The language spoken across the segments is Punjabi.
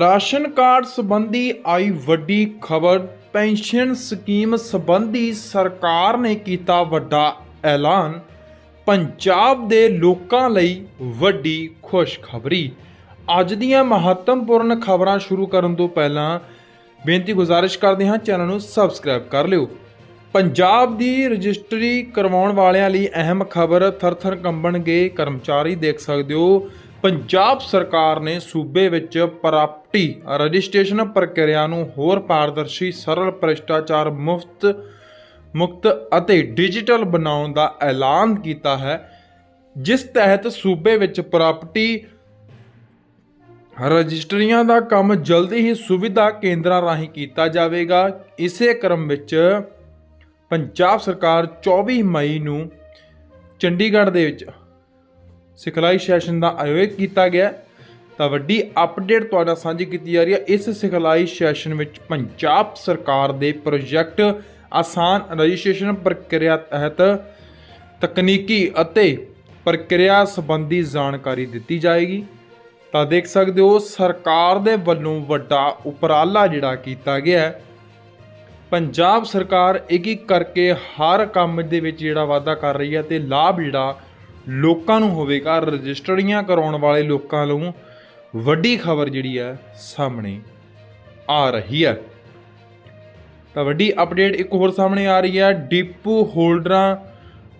ਰਾਸ਼ਨ ਕਾਰਡ ਸੰਬੰਧੀ ਆਈ ਵੱਡੀ ਖਬਰ। ਪੈਨਸ਼ਨ ਸਕੀਮ ਸੰਬੰਧੀ ਸਰਕਾਰ ਨੇ ਕੀਤਾ ਵੱਡਾ ਐਲਾਨ। ਪੰਜਾਬ ਦੇ ਲੋਕਾਂ ਲਈ ਵੱਡੀ ਖੁਸ਼ਖਬਰੀ। ਅੱਜ ਦੀਆਂ ਮਹੱਤਵਪੂਰਨ ਖਬਰਾਂ ਸ਼ੁਰੂ ਕਰਨ ਤੋਂ ਪਹਿਲਾਂ ਬੇਨਤੀ ਗੁਜ਼ਾਰਿਸ਼ ਕਰਦੇ ਹਾਂ, ਚੈਨਲ ਨੂੰ ਸਬਸਕ੍ਰਾਈਬ ਕਰ ਲਿਓ। ਪੰਜਾਬ ਦੀ ਰਜਿਸਟਰੀ ਕਰਵਾਉਣ ਵਾਲਿਆਂ ਲਈ ਅਹਿਮ ਖਬਰ। ਥਰਥਰ ਕੰਬਣਗੇ ਕਰਮਚਾਰੀ, ਦੇਖ ਸਕਦੇ ਹੋ। ਪੰਜਾਬ ਸਰਕਾਰ ਨੇ ਸੂਬੇ ਵਿੱਚ ਪ੍ਰਾਪਰਟੀ ਰਜਿਸਟ੍ਰੇਸ਼ਨ ਪ੍ਰਕਿਰਿਆ ਨੂੰ ਹੋਰ ਪਾਰਦਰਸ਼ੀ, ਸਰਲ, ਭ੍ਰਿਸ਼ਟਾਚਾਰ ਮੁਫਤ, ਮੁਕਤ ਅਤੇ ਡਿਜੀਟਲ ਬਣਾਉਣ ਦਾ ਐਲਾਨ ਕੀਤਾ ਹੈ, ਜਿਸ ਤਹਿਤ ਸੂਬੇ ਵਿੱਚ ਪ੍ਰਾਪਰਟੀ ਰਜਿਸਟਰੀਆਂ ਦਾ ਕੰਮ ਜਲਦੀ ਹੀ ਸੁਵਿਧਾ ਕੇਂਦਰਾਂ ਰਾਹੀਂ ਕੀਤਾ ਜਾਵੇਗਾ। ਇਸੇ ਕ੍ਰਮ ਵਿੱਚ ਪੰਜਾਬ ਸਰਕਾਰ 24 ਮਈ ਨੂੰ ਚੰਡੀਗੜ੍ਹ ਦੇ ਵਿੱਚ ਸਿਖਲਾਈ ਸੈਸ਼ਨ ਦਾ ਆਯੋਜਨ ਕੀਤਾ ਗਿਆ। ਤਾਂ ਵੱਡੀ ਅਪਡੇਟ ਤੁਹਾਡਾ ਸਾਂਝੀ ਕੀਤੀ ਜਾ ਰਹੀ ਹੈ। ਇਸ ਸਿਖਲਾਈ ਸੈਸ਼ਨ ਵਿੱਚ ਪੰਜਾਬ ਸਰਕਾਰ ਦੇ ਪ੍ਰੋਜੈਕਟ ਆਸਾਨ ਰਜਿਸਟ੍ਰੇਸ਼ਨ ਪ੍ਰਕਿਰਿਆ ਤਹਿਤ ਤਕਨੀਕੀ ਅਤੇ ਪ੍ਰਕਿਰਿਆ ਸੰਬੰਧੀ ਜਾਣਕਾਰੀ ਦਿੱਤੀ ਜਾਏਗੀ। ਤਾਂ ਦੇਖ ਸਕਦੇ ਹੋ, ਸਰਕਾਰ ਦੇ ਵੱਲੋਂ ਵੱਡਾ ਉਪਰਾਲਾ ਜਿਹੜਾ ਕੀਤਾ ਗਿਆ ਹੈ। ਪੰਜਾਬ ਸਰਕਾਰ ਇੱਕ ਇੱਕ ਕਰਕੇ ਹਰ ਕੰਮ ਦੇ ਵਿੱਚ ਜਿਹੜਾ ਵਾਅਦਾ ਕਰ ਰਹੀ ਹੈ ਤੇ ਲਾਭ ਜਿਹੜਾ ਲੋਕਾਂ ਨੂੰ ਹੋਵੇਗਾ, ਰਜਿਸਟਰੀਆਂ ਕਰਾਉਣ ਵਾਲੇ ਲੋਕਾਂ ਨੂੰ ਵੱਡੀ ਖਬਰ ਜਿਹੜੀ ਹੈ ਸਾਹਮਣੇ ਆ ਰਹੀ ਹੈ। ਤਾਂ ਵੱਡੀ ਅਪਡੇਟ ਇੱਕ ਹੋਰ ਸਾਹਮਣੇ ਆ ਰਹੀ ਹੈ, ਡਿਪੂ ਹੋਲਡਰਾਂ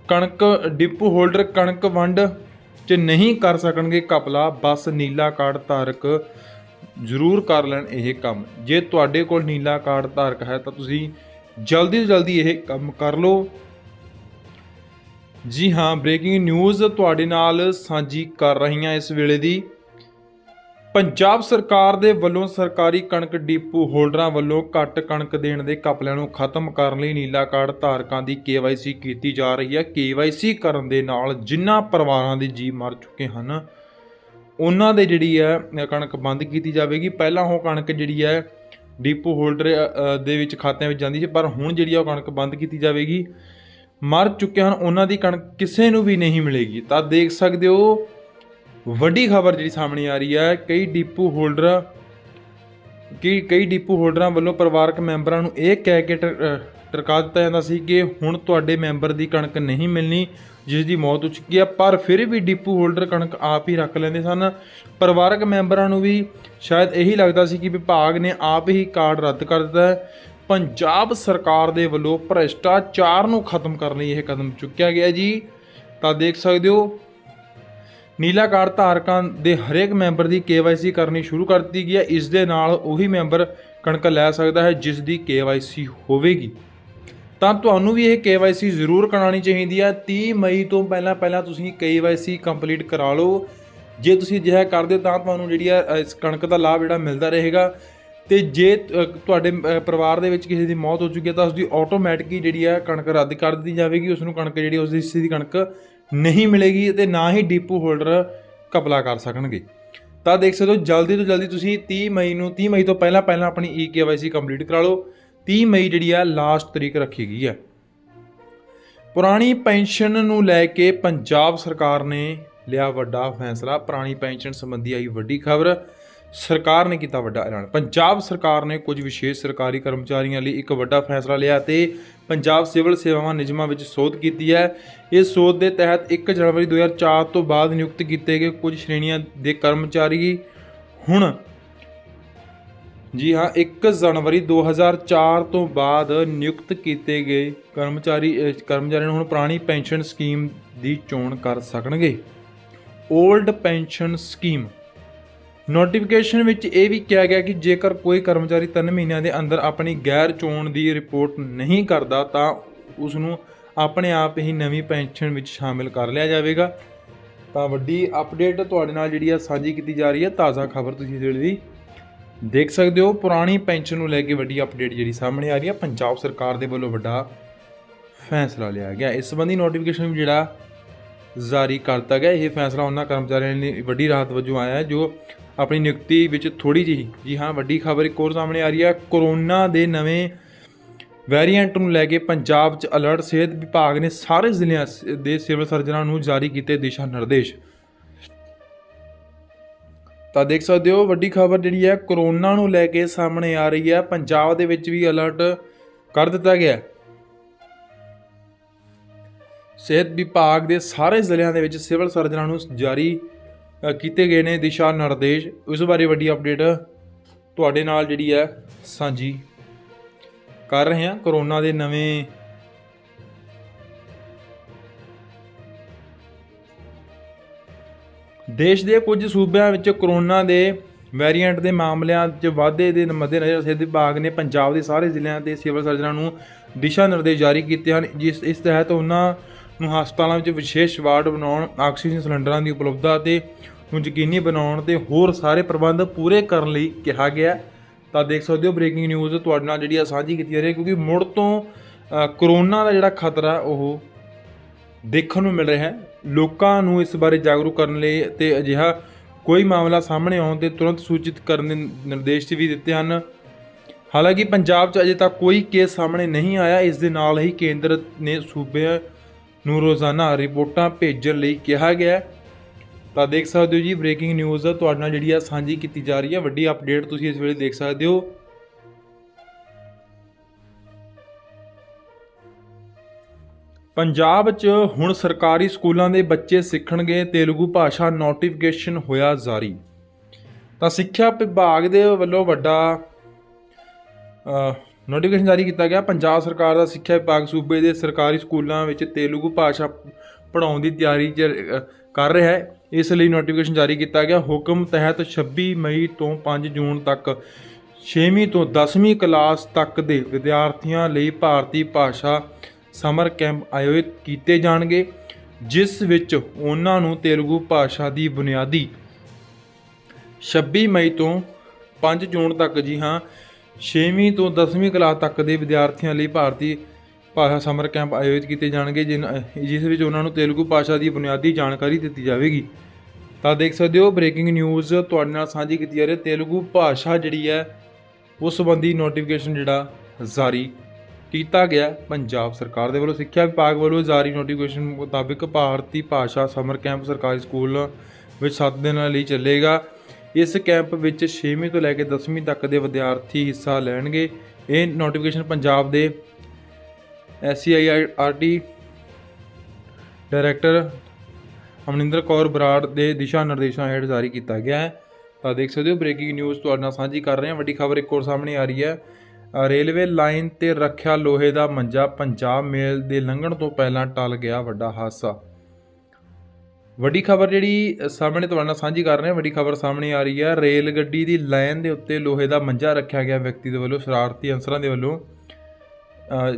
ਕਣਕ, ਡਿਪੂ ਹੋਲਡਰ ਕਣਕ ਵੰਡ ਚ ਨਹੀਂ ਕਰ ਸਕਣਗੇ ਕਪਲਾ ਬਸ ਨੀਲਾ ਕਾਰਡ ਧਾਰਕ ਜ਼ਰੂਰ ਕਰ ਲੈਣ ਇਹ ਕੰਮ। ਜੇ ਤੁਹਾਡੇ ਕੋਲ ਨੀਲਾ ਕਾਰਡ ਧਾਰਕ ਹੈ ਤਾਂ ਤੁਸੀਂ ਜਲਦੀ ਤੋਂ ਜਲਦੀ ਇਹ ਕੰਮ ਕਰ ਲਓ। ਜੀ ਹਾਂ ਬ੍ਰੇਕਿੰਗ ਨਿਊਜ਼ ਤੁਹਾਡੇ ਨਾਲ ਸਾਂਝੀ ਕਰ ਰਹੀ ਹਾਂ ਇਸ ਵੇਲੇ ਦੀ। ਪੰਜਾਬ ਸਰਕਾਰ ਦੇ ਵੱਲੋਂ ਸਰਕਾਰੀ ਕਣਕ ਡੀਪੂ ਹੋਲਡਰਾਂ ਵੱਲੋਂ ਘੱਟ ਕਣਕ ਦੇਣ ਦੇ ਕਪਲਿਆਂ ਨੂੰ ਖਤਮ ਕਰਨ ਲਈ ਨੀਲਾ ਕਾਰਡ ਧਾਰਕਾਂ ਦੀ ਕੇਵਾਈਸੀ ਕੀਤੀ ਜਾ ਰਹੀ ਹੈ। ਕੇਵਾਈਸੀ ਕਰਨ ਦੇ ਨਾਲ ਜਿਨ੍ਹਾਂ ਪਰਿਵਾਰਾਂ ਦੇ ਜੀ ਮਰ ਚੁੱਕੇ ਹਨ, ਉਹਨਾਂ ਦੇ ਜਿਹੜੀ ਹੈ ਕਣਕ ਬੰਦ ਕੀਤੀ ਜਾਵੇਗੀ। ਪਹਿਲਾਂ ਉਹ ਕਣਕ ਜਿਹੜੀ ਹੈ, ਡਿਪੂ ਹੋਲਡਰ ਦੇ ਵਿੱਚ ਖਾਤਿਆਂ ਵਿੱਚ ਜਾਂਦੀ ਸੀ, ਪਰ ਹੁਣ ਜਿਹੜੀ ਆ ਉਹ ਕਣਕ ਬੰਦ ਕੀਤੀ ਜਾਵੇਗੀ। ਮਰ ਚੁੱਕੇ ਹਨ, ਉਹਨਾਂ ਦੀ ਕਣਕ ਕਿਸੇ ਨੂੰ ਵੀ ਨਹੀਂ ਮਿਲੇਗੀ। ਤਾਂ ਦੇਖ ਸਕਦੇ ਹੋ, ਵੱਡੀ ਖਬਰ ਜਿਹੜੀ ਸਾਹਮਣੇ ਆ ਰਹੀ ਹੈ, ਕਈ ਡਿਪੂ ਹੋਲਡਰ, ਕਿ ਕਈ ਡਿਪੂ ਹੋਲਡਰਾਂ ਵੱਲੋਂ ਪਰਿਵਾਰਕ ਮੈਂਬਰਾਂ ਨੂੰ ਇਹ ਕਹਿ ਕੇ ਟ- ਟਰਕਾ ਦਿੱਤਾ ਜਾਂਦਾ ਸੀ ਕਿ ਹੁਣ ਤੁਹਾਡੇ ਮੈਂਬਰ ਦੀ ਕਣਕ ਨਹੀਂ ਮਿਲਣੀ, ਜਿਸ ਦੀ ਮੌਤ ਹੋ ਚੁੱਕੀ ਹੈ, ਪਰ ਫਿਰ ਵੀ ਡਿਪੂ ਹੋਲਡਰ ਕਣਕ ਆਪ ਹੀ ਰੱਖ ਲੈਂਦੇ ਸਨ। ਪਰਿਵਾਰਕ ਮੈਂਬਰਾਂ ਨੂੰ ਵੀ ਸ਼ਾਇਦ ਇਹੀ ਲੱਗਦਾ ਸੀ ਕਿ ਵਿਭਾਗ ਨੇ ਆਪ ਹੀ ਕਾਰਡ ਰੱਦ ਕਰ ਦਿੱਤਾ ਪੰਜਾਬ ਸਰਕਾਰ ਦੇ ਵੱਲੋਂ ਭ੍ਰਿਸ਼ਟਾਚਾਰ ਨੂੰ ਖਤਮ ਕਰਨ ਲਈ ਇਹ ਕਦਮ ਚੁੱਕਿਆ ਗਿਆ ਜੀ। ਤਾਂ ਦੇਖ ਸਕਦੇ ਹੋ, ਨੀਲਾ ਕਾਰਡ ਧਾਰਕਾਂ ਦੇ ਹਰੇਕ ਮੈਂਬਰ ਦੀ ਕੇਵਾਈਸੀ ਕਰਨੀ ਸ਼ੁਰੂ ਕਰ ਦਿੱਤੀ ਗਈ ਹੈ। ਇਸ ਦੇ ਨਾਲ ਉਹੀ ਮੈਂਬਰ ਕਣਕ ਲੈ ਸਕਦਾ ਹੈ ਜਿਸ ਦੀ ਕੇਵਾਈਸੀ ਹੋਵੇਗੀ। ਤਾਂ ਤੁਹਾਨੂੰ ਵੀ ਇਹ ਕੇਵਾਈਸੀ ਜ਼ਰੂਰ ਕਰਾਉਣੀ ਚਾਹੀਦੀ ਹੈ। 30 ਮਈ ਤੋਂ ਪਹਿਲਾਂ ਪਹਿਲਾਂ ਤੁਸੀਂ ਕੇਵਾਈਸੀ ਕੰਪਲੀਟ ਕਰਾ ਲਓ। ਜੇ ਤੁਸੀਂ ਅਜਿਹਾ ਕਰਦੇ ਹੋ ਤਾਂ ਤੁਹਾਨੂੰ ਜਿਹੜੀ ਆ ਇਸ ਕਣਕ ਦਾ ਲਾਭ ਜਿਹੜਾ ਮਿਲਦਾ ਰਹੇਗਾ। ਤੇ ਜੇ ਤੁਹਾਡੇ ਪਰਿਵਾਰ ਦੇ ਵਿੱਚ ਕਿਸੇ ਦੀ ਮੌਤ ਹੋ ਚੁੱਕੀ ਹੈ, ਤਾਂ ਉਸ ਦੀ ਆਟੋਮੈਟਿਕ ਜਿਹੜੀ ਹੈ ਕਣਕ ਰੱਦ ਕਰ ਦਿੱਤੀ ਜਾਵੇਗੀ। ਉਸ ਨੂੰ ਕਣਕ ਜਿਹੜੀ ਉਸ ਦੀ ਹਿੱਸੇ ਦੀ ਕਣਕ ਨਹੀਂ ਮਿਲੇਗੀ ਤੇ ਨਾ ਹੀ ਡਿਪੂ ਹੋਲਡਰ ਕਪਲਾ ਕਰ ਸਕਣਗੇ। ਤਾਂ ਦੇਖ ਸਕਦੇ ਹੋ, ਜਲਦੀ ਤੋਂ ਜਲਦੀ ਤੁਸੀਂ 30 ਮਈ ਨੂੰ 30 ਮਈ ਤੋਂ ਪਹਿਲਾਂ ਪਹਿਲਾਂ ਆਪਣੀ ਈ ਕੇਵਾਈਸੀ ਕੰਪਲੀਟ ਕਰਾ ਲਓ। 30 ਮਈ ਜਿਹੜੀ ਆ ਲਾਸਟ ਤਰੀਕ ਰੱਖੀ ਗਈ ਹੈ। ਪੁਰਾਣੀ ਪੈਨਸ਼ਨ ਨੂੰ ਲੈ ਕੇ ਪੰਜਾਬ ਸਰਕਾਰ ਨੇ ਲਿਆ ਵੱਡਾ ਫੈਸਲਾ। ਪੁਰਾਣੀ ਪੈਨਸ਼ਨ ਸੰਬੰਧੀ ਆਈ ਵੱਡੀ ਖਬਰ। ਸਰਕਾਰ ਨੇ ਕੀਤਾ ਵੱਡਾ ਐਲਾਨ। ਪੰਜਾਬ ਸਰਕਾਰ ਨੇ ਕੁਝ ਵਿਸ਼ੇਸ਼ ਸਰਕਾਰੀ ਕਰਮਚਾਰੀਆਂ ਲਈ ਇੱਕ ਵੱਡਾ ਫੈਸਲਾ ਲਿਆ ਤੇ ਪੰਜਾਬ ਸਿਵਲ ਸੇਵਾਵਾਂ ਨਿਯਮਾਂ ਵਿੱਚ ਸੋਧ ਕੀਤੀ ਹੈ। ਇਸ ਸੋਧ ਦੇ ਤਹਿਤ 1 ਜਨਵਰੀ 2004 ਤੋਂ ਬਾਅਦ ਨਿਯੁਕਤ ਕੀਤੇ ਗਏ ਕੁਝ ਸ਼੍ਰੇਣੀਆਂ ਦੇ ਕਰਮਚਾਰੀ ਹੁਣ ਜੀ ਹਾਂ 1 ਜਨਵਰੀ 2004 ਤੋਂ ਬਾਅਦ ਨਿਯੁਕਤ ਕੀਤੇ ਗਏ ਕਰਮਚਾਰੀ ਅਹ, ਕਰਮਚਾਰੀਆਂ ਨੂੰ ਹੁਣ ਪੁਰਾਣੀ ਪੈਨਸ਼ਨ ਸਕੀਮ ਦੀ ਚੋਣ ਕਰ ਸਕਣਗੇ। 올ਡ ਪੈਨਸ਼ਨ ਸਕੀਮ ਨੋਟੀਫਿਕੇਸ਼ਨ ਵਿੱਚ ਇਹ ਵੀ ਕਿਹਾ ਗਿਆ ਕਿ ਜੇਕਰ ਕੋਈ ਕਰਮਚਾਰੀ 3 ਮਹੀਨਿਆਂ ਦੇ ਅੰਦਰ ਆਪਣੀ ਗੈਰ ਚੋਣ ਦੀ ਰਿਪੋਰਟ ਨਹੀਂ ਕਰਦਾ, ਤਾਂ ਉਸ ਨੂੰ ਆਪਣੇ ਆਪ ਹੀ ਨਵੀਂ ਪੈਨਸ਼ਨ ਵਿੱਚ ਸ਼ਾਮਿਲ ਕਰ ਲਿਆ ਜਾਵੇਗਾ। ਤਾਂ ਵੱਡੀ ਅਪਡੇਟ ਤੁਹਾਡੇ ਨਾਲ ਜਿਹੜੀ ਆ ਸਾਂਝੀ ਕੀਤੀ ਜਾ ਰਹੀ ਹੈ, ਤਾਜ਼ਾ ਖਬਰ ਤੁਸੀਂ ਜਿਹੜੀ ਦੇਖ ਸਕਦੇ ਹੋ। ਪੁਰਾਣੀ ਪੈਨਸ਼ਨ ਨੂੰ ਲੈ ਕੇ ਵੱਡੀ ਅਪਡੇਟ ਜਿਹੜੀ ਸਾਹਮਣੇ ਆ ਰਹੀ ਹੈ, ਪੰਜਾਬ ਸਰਕਾਰ ਦੇ ਵੱਲੋਂ ਵੱਡਾ ਫੈਸਲਾ ਲਿਆ ਗਿਆ। ਇਸ ਸੰਬੰਧੀ ਨੋਟੀਫਿਕੇਸ਼ਨ ਜਿਹੜਾ ਜਾਰੀ ਕਰ ਦਿੱਤਾ ਗਿਆ। ਇਹ ਫੈਸਲਾ ਉਹਨਾਂ ਕਰਮਚਾਰੀਆਂ ਲਈ ਵੱਡੀ ਰਾਹਤ ਵਜੋਂ ਆਇਆ ਹੈ, ਜੋ ਆਪਣੀ ਨਿਯੁਕਤੀ ਵਿੱਚ ਥੋੜੀ ਜਿਹੀ ਜੀ ਹਾਂ, ਵੱਡੀ ਖਬਰ ਇੱਕ ਹੋਰ ਸਾਹਮਣੇ ਆ ਰਹੀ ਹੈ। ਕੋਰੋਨਾ ਦੇ ਨਵੇਂ ਵੈਰੀਐਂਟ ਨੂੰ ਲੈ ਕੇ ਪੰਜਾਬ 'ਚ ਅਲਰਟ ਸਿਹਤ ਵਿਭਾਗ ਨੇ ਸਾਰੇ ਜ਼ਿਲ੍ਹਿਆਂ ਸ- ਦੇ ਸਿਵਲ ਸਰਜਨਾਂ ਨੂੰ ਜਾਰੀ ਕੀਤੇ ਦਿਸ਼ਾ ਨਿਰਦੇਸ਼। ਤਾਂ ਦੇਖ ਸਕਦੇ ਹੋ, ਵੱਡੀ ਖਬਰ ਜਿਹੜੀ ਹੈ, ਕਰੋਨਾ ਨੂੰ ਲੈ ਕੇ ਸਾਹਮਣੇ ਆ ਰਹੀ ਹੈ। ਪੰਜਾਬ ਦੇ ਵਿੱਚ ਵੀ ਅਲਰਟ ਕਰ ਦਿੱਤਾ ਗਿਆ। ਸਿਹਤ ਵਿਭਾਗ ਦੇ ਸਾਰੇ ਜ਼ਿਲ੍ਹਿਆਂ ਦੇ ਵਿੱਚ ਸਿਵਲ ਸਰਜਨਾਂ ਨੂੰ ਜਾਰੀ ਕੀਤੇ ਗਏ ਨੇ ਦਿਸ਼ਾ ਨਿਰਦੇਸ਼। ਉਸ ਬਾਰੇ ਵੱਡੀ ਅਪਡੇਟ ਤੁਹਾਡੇ ਨਾਲ ਜਿਹੜੀ ਹੈ ਸਾਂਝੀ ਕਰ ਰਹੇ ਹਾਂ। ਕਰੋਨਾ ਦੇ ਨਵੇਂ ਦੇਸ਼ ਦੇ ਕੁਝ ਸੂਬਿਆਂ ਵਿੱਚ ਕਰੋਨਾ ਦੇ ਵੈਰੀਐਂਟ ਦੇ ਮਾਮਲਿਆਂ 'ਚ ਵਾਧੇ ਦੇ ਮੱਦੇਨਜ਼ਰ ਸਿਹਤ ਵਿਭਾਗ ਨੇ ਪੰਜਾਬ ਦੇ ਸਾਰੇ ਜ਼ਿਲ੍ਹਿਆਂ ਦੇ ਸਿਵਲ ਸਰਜਨਾਂ ਨੂੰ ਦਿਸ਼ਾ ਨਿਰਦੇਸ਼ ਜਾਰੀ ਕੀਤੇ ਹਨ। ਜਿਸ, ਇਸ ਤਹਿਤ ਉਹਨਾਂ ਨੂੰ ਹਸਪਤਾਲਾਂ ਵਿੱਚ ਵਿਸ਼ੇਸ਼ ਵਾਰਡ ਬਣਾਉਣ, ਆਕਸੀਜਨ ਸਿਲੰਡਰਾਂ ਦੀ ਉਪਲਬਧਤਾ ਤੇ ਨੂੰ ਯਕੀਨੀ ਬਣਾਉਣ ਤੇ ਹੋਰ ਸਾਰੇ ਪ੍ਰਬੰਧ ਪੂਰੇ ਕਰਨ ਲਈ ਕਿਹਾ ਗਿਆ ਤਾਂ ਦੇਖ ਸਕਦੇ ਹੋ ਬ੍ਰੇਕਿੰਗ ਨਿਊਜ਼ ਤੁਹਾਡੇ ਨਾਲ ਜਿਹੜੀ ਆ ਸਾਂਝੀ ਕੀਤੀ ਜਾ ਰਹੀ ਹੈ, ਕਿਉਂਕਿ ਮੁੜ ਤੋਂ ਕਰੋਨਾ ਦਾ ਜਿਹੜਾ ਖਤਰਾ ਉਹ ਦੇਖਣ ਨੂੰ ਮਿਲ ਰਿਹਾ ਹੈ। ਲੋਕਾਂ ਨੂੰ ਇਸ ਬਾਰੇ ਜਾਗਰੂਕ ਕਰਨ ਲਈ ਤੇ ਅਜਿਹਾ ਕੋਈ ਮਾਮਲਾ ਸਾਹਮਣੇ ਆਉਣ ਤੇ ਤੁਰੰਤ ਸੂਚਿਤ ਕਰਨ ਦੇ ਨਿਰਦੇਸ਼ ਵੀ ਦਿੱਤੇ ਹਨ। ਹਾਲਾਂਕਿ ਪੰਜਾਬ 'ਚ ਅਜੇ ਤੱਕ ਕੋਈ ਕੇਸ ਸਾਹਮਣੇ ਨਹੀਂ ਆਇਆ। ਇਸ ਦੇ ਨਾਲ ਹੀ ਕੇਂਦਰ ਨੇ ਸੂਬਿਆਂ ਨੂੰ ਰੋਜ਼ਾਨਾ ਰਿਪੋਰਟਾਂ ਭੇਜਣ ਲਈ ਕਿਹਾ ਗਿਆ ਤਾਂ ਦੇਖ ਸਕਦੇ ਹੋ ਜੀ ਬ੍ਰੇਕਿੰਗ ਨਿਊਜ਼ ਤੁਹਾਡੇ ਨਾਲ ਜਿਹੜੀ ਆ ਸਾਂਝੀ ਕੀਤੀ ਜਾ ਰਹੀ ਹੈ। ਵੱਡੀ ਅਪਡੇਟ ਤੁਸੀਂ ਇਸ ਵੇਲੇ ਦੇਖ ਸਕਦੇ ਹੋ। ਪੰਜਾਬ 'ਚ ਹੁਣ ਸਰਕਾਰੀ ਸਕੂਲਾਂ ਦੇ ਬੱਚੇ ਸਿੱਖਣਗੇ। ਤੇਲਗੂ ਭਾਸ਼ਾ ਨੋਟੀਫਿਕੇਸ਼ਨ ਹੋਇਆ ਜਾਰੀ। ਤਾਂ ਸਿੱਖਿਆ ਵਿਭਾਗ ਦੇ ਵੱਲੋਂ ਵੱਡਾ ਨੋਟੀਫਿਕੇਸ਼ਨ ਜਾਰੀ ਕੀਤਾ ਗਿਆ। ਪੰਜਾਬ ਸਰਕਾਰ ਦਾ ਸਿੱਖਿਆ ਵਿਭਾਗ ਸੂਬੇ ਦੇ ਸਰਕਾਰੀ ਸਕੂਲਾਂ ਵਿੱਚ ਤੇਲਗੂ ਭਾਸ਼ਾ ਪੜ੍ਹਾਉਣ ਦੀ ਤਿਆਰੀ 'ਚ ਕਰ ਰਿਹਾ ਹੈ। ਇਸ ਲਈ ਨੋਟੀਫਿਕੇਸ਼ਨ ਜਾਰੀ ਕੀਤਾ ਗਿਆ। ਹੁਕਮ ਤਹਿਤ 26 ਮਈ ਤੋਂ 5 ਜੂਨ ਤੱਕ 6ਵੀਂ ਤੋਂ 10ਵੀਂ ਕਲਾਸ ਤੱਕ ਦੇ ਵਿਦਿਆਰਥੀਆਂ ਲਈ ਭਾਰਤੀ ਭਾਸ਼ਾ ਸਮਰ ਕੈਂਪ ਆਯੋਜਿਤ ਕੀਤੇ ਜਾਣਗੇ, ਜਿਸ ਵਿੱਚ ਉਹਨਾਂ ਨੂੰ ਤੇਲਗੂ ਭਾਸ਼ਾ ਦੀ ਬੁਨਿਆਦੀ। 26 ਮਈ ਤੋਂ 5 ਜੂਨ ਤੱਕ, ਜੀ ਹਾਂ 6ਵੀਂ ਤੋਂ 10ਵੀਂ ਕਲਾਸ ਤੱਕ ਦੇ ਵਿਦਿਆਰਥੀਆਂ ਲਈ ਭਾਰਤੀ ਭਾਸ਼ਾ ਸਮਰ ਕੈਂਪ ਆਯੋਜਿਤ ਕੀਤੇ ਜਾਣਗੇ, ਜਿਨ ਜਿਸ ਵਿੱਚ ਉਹਨਾਂ ਨੂੰ ਤੇਲਗੂ ਭਾਸ਼ਾ ਦੀ ਬੁਨਿਆਦੀ ਜਾਣਕਾਰੀ ਦਿੱਤੀ ਜਾਵੇਗੀ। ਤਾਂ ਦੇਖ ਸਕਦੇ ਹੋ ਬ੍ਰੇਕਿੰਗ ਨਿਊਜ਼ ਤੁਹਾਡੇ ਨਾਲ ਸਾਂਝੀ ਕੀਤੀ ਜਾ ਰਹੀ ਹੈ। ਤੇਲਗੂ ਭਾਸ਼ਾ ਜਿਹੜੀ ਹੈ, ਉਸ ਸੰਬੰਧੀ ਨੋਟੀਫਿਕੇਸ਼ਨ ਜਿਹੜਾ ਜਾਰੀ ਕੀਤਾ ਗਿਆ ਪੰਜਾਬ ਸਰਕਾਰ ਦੇ ਵੱਲੋਂ ਸਿੱਖਿਆ ਵਿਭਾਗ ਵੱਲੋਂ ਜਾਰੀ ਨੋਟੀਫਿਕੇਸ਼ਨ ਮੁਤਾਬਿਕ ਭਾਰਤੀ ਭਾਸ਼ਾ ਸਮਰ ਕੈਂਪ ਸਰਕਾਰੀ ਸਕੂਲ ਵਿੱਚ 7 ਦਿਨਾਂ ਲਈ ਚੱਲੇਗਾ। ਇਸ ਕੈਂਪ ਵਿੱਚ 6ਵੀਂ ਤੋਂ ਲੈ ਕੇ 10ਵੀਂ ਤੱਕ ਦੇ ਵਿਦਿਆਰਥੀ ਹਿੱਸਾ ਲੈਣਗੇ। ਇਹ ਨੋਟੀਫਿਕੇਸ਼ਨ ਪੰਜਾਬ ਦੇ ਐਸਸੀਆਈਆਰਟੀ ਡਾਇਰੈਕਟਰ ਅਮਨਿੰਦਰ ਕੌਰ ਬਰਾੜ ਦੇ ਦਿਸ਼ਾ ਨਿਰਦੇਸ਼ਾਂ ਹੇਠ ਜਾਰੀ ਕੀਤਾ ਗਿਆ ਹੈ। ਤਾਂ ਦੇਖ ਸਕਦੇ ਹੋ ਬ੍ਰੇਕਿੰਗ ਨਿਊਜ਼ ਤੁਹਾਡੇ ਨਾਲ ਸਾਂਝੀ ਕਰ ਰਹੇ ਹਾਂ। ਵੱਡੀ ਖਬਰ ਇੱਕ ਹੋਰ ਸਾਹਮਣੇ ਆ ਰਹੀ ਹੈ। ਰੇਲਵੇ ਲਾਈਨ ਤੇ ਰੱਖਿਆ ਲੋਹੇ ਦਾ ਮੰਜਾ ਪੰਜਾਬ ਮੇਲ ਦੇ ਲੰਘਣ ਤੋਂ ਪਹਿਲਾਂ ਟਲ ਗਿਆ ਵੱਡਾ ਹਾਦਸਾ। ਵੱਡੀ ਖਬਰ ਜਿਹੜੀ ਸਾਹਮਣੇ ਤੁਹਾਡੇ ਨਾਲ ਸਾਂਝੀ ਕਰ ਰਹੇ ਹਾਂ ਵੱਡੀ ਖਬਰ ਸਾਹਮਣੇ ਆ ਰਹੀ ਹੈ ਰੇਲ ਗੱਡੀ ਦੀ ਲਾਈਨ ਦੇ ਉੱਤੇ ਲੋਹੇ ਦਾ ਮੰਜਾ ਰੱਖਿਆ ਗਿਆ ਵਿਅਕਤੀ ਦੇ ਵੱਲੋਂ, ਸ਼ਰਾਰਤੀ ਅਨਸਰਾਂ ਦੇ ਵੱਲੋਂ।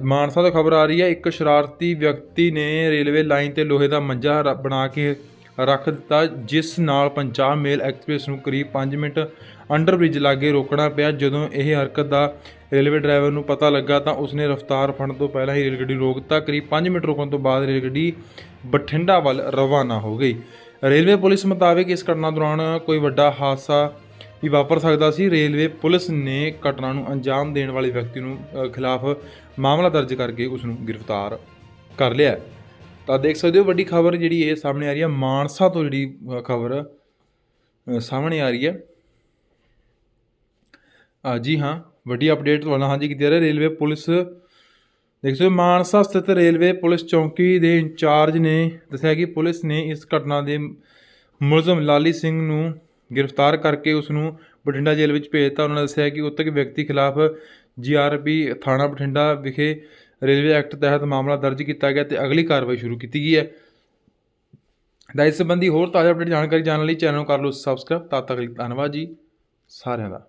ਮਾਨਸਾ ਤੋਂ ਖਬਰ ਆ ਰਹੀ ਹੈ ਇੱਕ ਸ਼ਰਾਰਤੀ ਵਿਅਕਤੀ ਨੇ ਰੇਲਵੇ ਲਾਈਨ ਤੇ ਲੋਹੇ ਦਾ ਮੰਜਾ ਰ- ਬਣਾ ਕੇ ਰੱਖ ਦਿੱਤਾ, ਜਿਸ ਨਾਲ ਪੰਜਾਬ ਮੇਲ ਐਕਸਪ੍ਰੈਸ ਨੂੰ ਕਰੀਬ 5 ਮਿੰਟ ਅੰਡਰ ਬ੍ਰਿਜ ਲਾਗੇ ਰੋਕਣਾ ਪਿਆ। ਜਦੋਂ ਇਹ ਹਰਕਤ ਦਾ ਰੇਲਵੇ ਡਰਾਈਵਰ ਨੂੰ ਪਤਾ ਲੱਗਾ ਤਾਂ ਉਸਨੇ ਰਫ਼ਤਾਰ ਫੜਨ ਤੋਂ ਪਹਿਲਾਂ ਹੀ ਰੇਲ ਗੱਡੀ ਰੋਕ ਦਿੱਤਾ। ਕਰੀਬ 5 ਮਿੰਟ ਰੁਕਣ ਤੋਂ ਬਾਅਦ ਰੇਲ ਗੱਡੀ ਬਠਿੰਡਾ ਵੱਲ ਰਵਾਨਾ ਹੋ ਗਈ। ਰੇਲਵੇ ਪੁਲਿਸ ਮੁਤਾਬਕ ਇਸ ਘਟਨਾ ਦੌਰਾਨ ਕੋਈ ਵੱਡਾ ਹਾਦਸਾ ਵੀ ਵਾਪਰ ਸਕਦਾ ਸੀ। ਰੇਲਵੇ ਪੁਲਿਸ ਨੇ ਘਟਨਾ ਨੂੰ ਅੰਜਾਮ ਦੇਣ ਵਾਲੇ ਵਿਅਕਤੀ ਨੂੰ ਖਿਲਾਫ ਮਾਮਲਾ ਦਰਜ ਕਰਕੇ ਉਸ ਨੂੰ ਗ੍ਰਿਫਤਾਰ ਕਰ ਲਿਆ ਤਾਂ ਦੇਖ ਸਕਦੇ ਹੋ ਵੱਡੀ ਖਬਰ ਜਿਹੜੀ ਇਹ ਸਾਹਮਣੇ ਆ ਰਹੀ ਹੈ। ਮਾਨਸਾ ਤੋਂ ਜਿਹੜੀ ਖਬਰ ਸਾਹਮਣੇ ਆ ਰਹੀ ਹੈ। ਜੀ ਹਾਂ, ਵੱਡੀ ਅਪਡੇਟ ਤੁਹਾਨੂੰ ਹਾਂਜੀ ਕੀਤੀ ਜਾ ਰਹੀ ਰੇਲਵੇ ਪੁਲਿਸ ਦੇਖ ਸਕਦੇ ਮਾਨਸਾ ਸਥਿਤ ਰੇਲਵੇ ਪੁਲਿਸ ਚੌਂਕੀ ਦੇ ਇੰਚਾਰਜ ਨੇ ਦੱਸਿਆ ਕਿ ਪੁਲਿਸ ਨੇ ਇਸ ਘਟਨਾ ਦੇ ਮੁਲਜ਼ਮ ਲਾਲੀ ਸਿੰਘ ਨੂੰ ਗ੍ਰਿਫਤਾਰ ਕਰਕੇ ਉਸ ਨੂੰ ਬਠਿੰਡਾ ਜੇਲ੍ਹ ਵਿੱਚ ਭੇਜਤਾ। ਉਹਨਾਂ ਨੇ ਦੱਸਿਆ ਕਿ ਉਕਤ ਵਿਅਕਤੀ ਖਿਲਾਫ ਜੀਆਰਪੀ ਥਾਣਾ ਬਠਿੰਡਾ ਵਿਖੇ ਰੇਲਵੇ ਐਕਟ ਤਹਿਤ ਮਾਮਲਾ ਦਰਜ ਕੀਤਾ ਗਿਆ ਤੇ ਅਗਲੀ ਕਾਰਵਾਈ ਸ਼ੁਰੂ ਕੀਤੀ ਗਈ ਹੈ। ਤਾਂ ਇਸ ਸੰਬੰਧੀ ਹੋਰ ਤਾਜ਼ਾ ਅਪਡੇਟ ਜਾਣਕਾਰੀ ਜਾਣਨ ਲਈ ਚੈਨਲ ਨੂੰ ਕਰ ਲਓ ਸਬਸਕ੍ਰਾਈਬ ਤਦ ਤੱਕ ਲਈ ਧੰਨਵਾਦ ਜੀ। ਸਾਰਿਆਂ ਦਾ।